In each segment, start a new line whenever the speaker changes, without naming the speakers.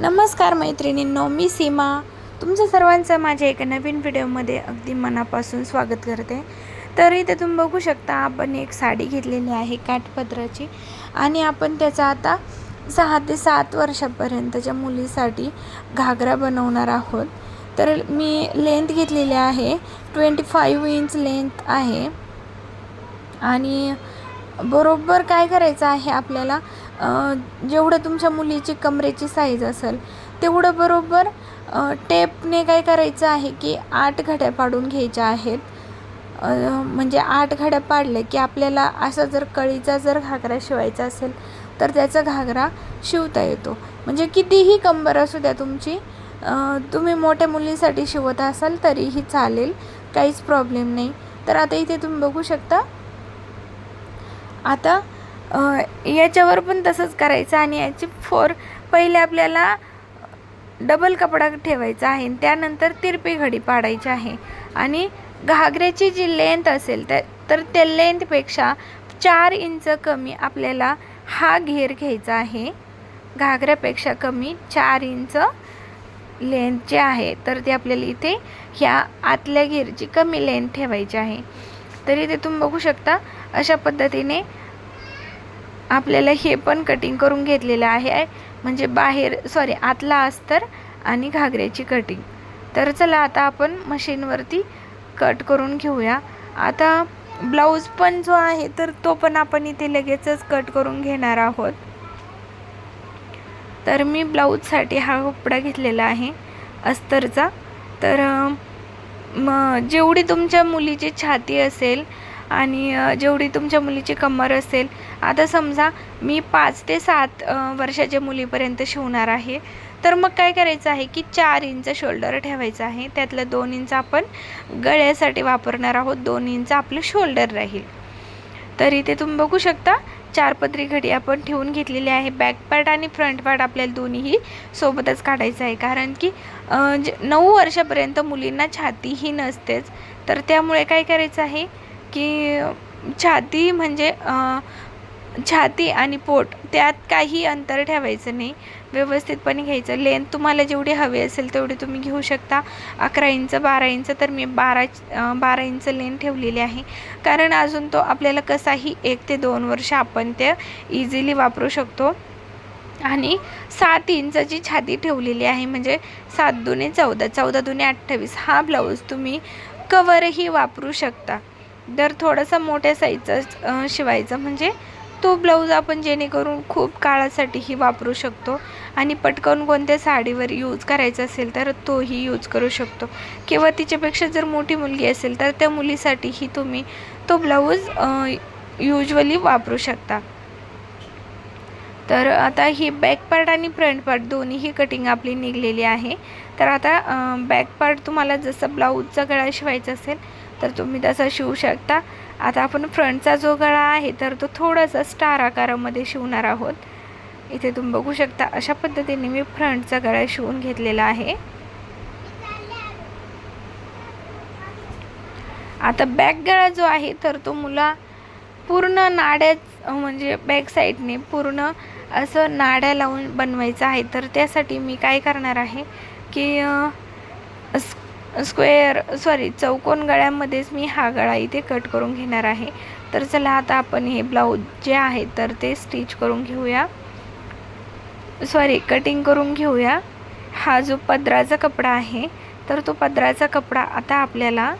नमस्कार मैत्रिणींनो मी सीमा. तुमचं सर्वांचं माझ्या एका नवीन व्हिडिओमध्ये अगदी मनापासून स्वागत करते. तर इथे तुम्ही बघू शकता आपण एक साडी घेतलेली आहे काठपदराची आणि आपण त्याचा आता सहा ते सात वर्षापर्यंतच्या मुलीसाठी घागरा बनवणार आहोत. तर मी लेंथ घेतलेली आहे ट्वेंटी फाईव्ह इंच लेंथ आहे. आणि बरोबर काय करायचं आहे आपल्याला? जेवढं तुमच्या मुलीची कमरेची साईज असेल तेवढं बरोबर टेपने काय करायचं आहे की आठ घड्या पाडून घ्यायच्या आहेत. म्हणजे आठ घड्या पाडल्या की आपल्याला असा जर कळीचा जर घागरा शिवायचा असेल तर त्याचा घागरा शिवता येतो. म्हणजे कितीही कंबर असू द्या तुमची तुम्ही मोठ्या मुलींसाठी शिवत असाल तरीही चालेल काहीच प्रॉब्लेम नाही. तर आता इथे तुम्ही बघू शकता. आता याच्यावर पण तसंच करायचं आणि याची फोर पहिले आपल्याला डबल कपडा ठेवायचा आहे आणि त्यानंतर तिरपी घडी पाडायची आहे. आणि घागऱ्याची जी लेंथ असेल त्या तर त्या लेंथपेक्षा चार इंच कमी आपल्याला हा घेर घ्यायचा आहे. घागऱ्यापेक्षा कमी चार इंच लेंथचे आहे तर ते आपल्याला इथे ह्या आतल्या घेरची कमी लेंथ ठेवायची आहे. तर इथे तुम्ही बघू शकता अशा पद्धतीने आपल्याला हे पण कटिंग करून घेतलेलं आहे म्हणजे बाहेर सॉरी आतला अस्तर आणि घागऱ्याची कटिंग तर चला आता आपण मशीनवरती कट करून घेऊया. आता ब्लाऊज पण जो आहे तर तो पण आपण इथे लगेचच कट करून घेणार आहोत. तर मी ब्लाऊजसाठी हा कपडा घेतलेला आहे अस्तरचा तर मग जेवढी तुमच्या मुलीची छाती असेल आणि जेवढी तुमच्या मुलीची कमर असेल आता समजा मी पाच ते सात वर्षाच्या मुलीपर्यंत शिवणार आहे तर मग काय करायचं आहे की चार इंच शोल्डर ठेवायचं आहे. त्यातलं दोन इंच आपण गळ्यासाठी वापरणार आहोत. दोन इंच आपलं शोल्डर राहील. तर इथे तुम्ही बघू शकता चार पदरी घडी आपण ठेवून घेतलेली आहे. बॅक पार्ट आणि फ्रंट पार्ट आपल्याला दोन्हीही सोबतच काढायचं आहे. कारण की जे नऊ वर्षापर्यंत मुलींना छाती ही नसतेच. तर त्यामुळे काय करायचं आहे की छाती म्हणजे छाती आणि पोट त्यात काही अंतर ठेवायचं नाही. व्यवस्थितपणे घ्यायचं. लेंथ तुम्हाला जेवढी हवी असेल तेवढी तुम्ही घेऊ शकता. अकरा इंच बारा इंच तर मी बारा बारा इंच लेंथ ठेवलेली आहे. कारण अजून तो आपल्याला कसाही एक ते दोन वर्ष आपण ते इझिली वापरू शकतो. आणि सात इंचाची छाती ठेवलेली आहे. म्हणजे सात दुने चौदा चौदा दुने अठ्ठावीस हा ब्लाऊज तुम्ही कवरही वापरू शकता. जर थोडासा मोठ्या साईजचा शिवायचा. म्हणजे तो ब्लाऊज आपण जेणेकरून खूप काळासाठीही वापरू शकतो आणि पटकन कोणत्या साडीवर यूज करायचा असेल तर तोही यूज करू शकतो. किंवा तिच्यापेक्षा जर मोठी मुलगी असेल तर त्या मुलीसाठीही तुम्ही तो ब्लाऊज युजली वापरू शकता. तर आता ही बॅक पार्ट आणि फ्रंट पार्ट दोन्हीही कटिंग आपली निघलेली आहे. तर आता बॅक पार्ट तुम्हाला जसं ब्लाऊजचा गळा शिवायचा असेल तर तुम्ही तसा शिवू शकता. आता आपण फ्रंटचा जो गळा आहे तर तो थोडासा स्टार आकारामध्ये शिवणार आहोत. इथे तुम्ही बघू शकता अशा पद्धतीने मी फ्रंटचा गळा शिवून घेतलेला आहे. आता बॅक गळा जो आहे तर तो मुला पूर्ण नाड्याच म्हणजे बॅक साईडने पूर्ण असं नाड्या लावून बनवायचं आहे. तर त्यासाठी मी काय करणार आहे की स्क्वेअर सॉरी चौकोन गळ्यामध्येच मी हा गळा इथे कट करून घेणार आहे. तर चला आता आपण हे ब्लाऊज जे आहे तर ते स्टिच करून घेऊया. सॉरी कटिंग करून घेऊया. हा जो पदराचा कपडा आहे तर तो पदराचा कपडा आता आपल्याला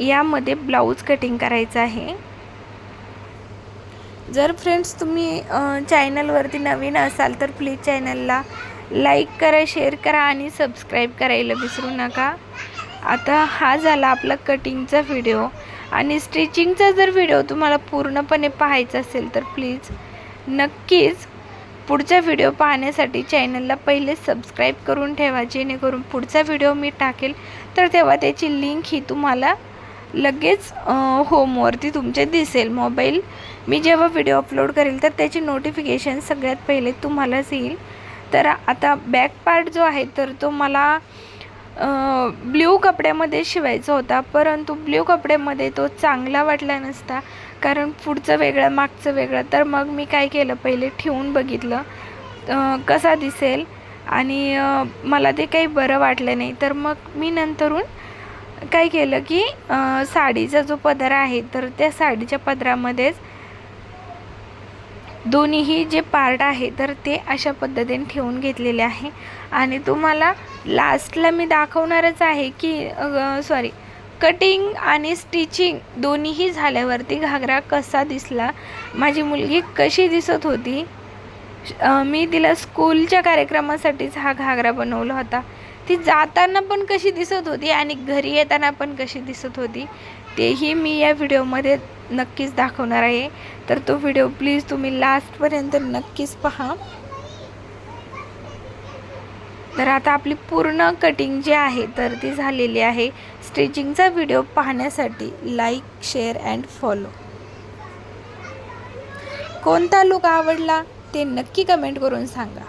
यामध्ये ब्लाऊज कटिंग करायचं आहे. जर फ्रेंड्स तुम्ही चॅनलवरती नवीन असाल तर प्लीज चॅनलला लाईक करा शेअर करा आणि सबस्क्राईब करायला विसरू नका. आता हा झाला आपला कटिंगचा व्हिडिओ. आणि स्टिचिंगचा जर व्हिडिओ तुम्हाला पूर्णपणे पाहायचा असेल तर प्लीज नक्कीच पुढचा व्हिडिओ पाहण्यासाठी चॅनलला पहिले सबस्क्राईब करून ठेवा जेणेकरून पुढचा व्हिडिओ मी टाकेल. तर तेव्हा त्याची लिंक ही तुम्हाला लगेच होमवरती तुमचे दिसेल. मोबाईल मी जेव्हा व्हिडिओ अपलोड करेल तर त्याची नोटिफिकेशन सगळ्यात पहिले तुम्हालाच येईल. तर आता बॅक पार्ट जो आहे तर तो मला ब्ल्यू कपड्यामध्ये शिवायचा होता. परंतु ब्ल्यू कपड्यामध्ये तो चांगला वाटला नसता. कारण पुढचं वेगळं मागचं वेगळं. तर मग मी काय केलं? पहिले ठेवून बघितलं. कसा दिसेल? आणि मला ते काही बरं वाटलं नाही. तर मग मी नंतरून काय केलं की साडीचा जो पदर आहे तर त्या साडीच्या पदरामध्येच दोन्हीही जे पार्ट आहे तर ते अशा पद्धतीने ठेवून घेतलेले आहे. आणि तुम्हाला लास्टला मी दाखवणारच आहे की सॉरी कटिंग आणि स्टिचिंग दोन्हीही झाल्यावरती घागरा कसा दिसला माझी मुलगी कशी दिसत होती मी तिला स्कूलच्या कार्यक्रमासाठीच हा घागरा बनवला होता. ती जाताना पण कशी दिसत होती आणि घरी येताना पण कशी दिसत होती तेही मी या व्हिडिओमध्ये नक्कीच दाखवणार आहे. तर तो व्हिडिओ प्लीज तुम्ही लास्टपर्यंत नक्कीच पहा. तर आता आपली पूर्ण कटिंग जी आहे तर ती झालेली आहे. स्टिचिंगचा व्हिडिओ पाहण्यासाठी लाईक शेअर अँड फॉलो कोणता लुक आवडला ते नक्की कमेंट करून सांगा.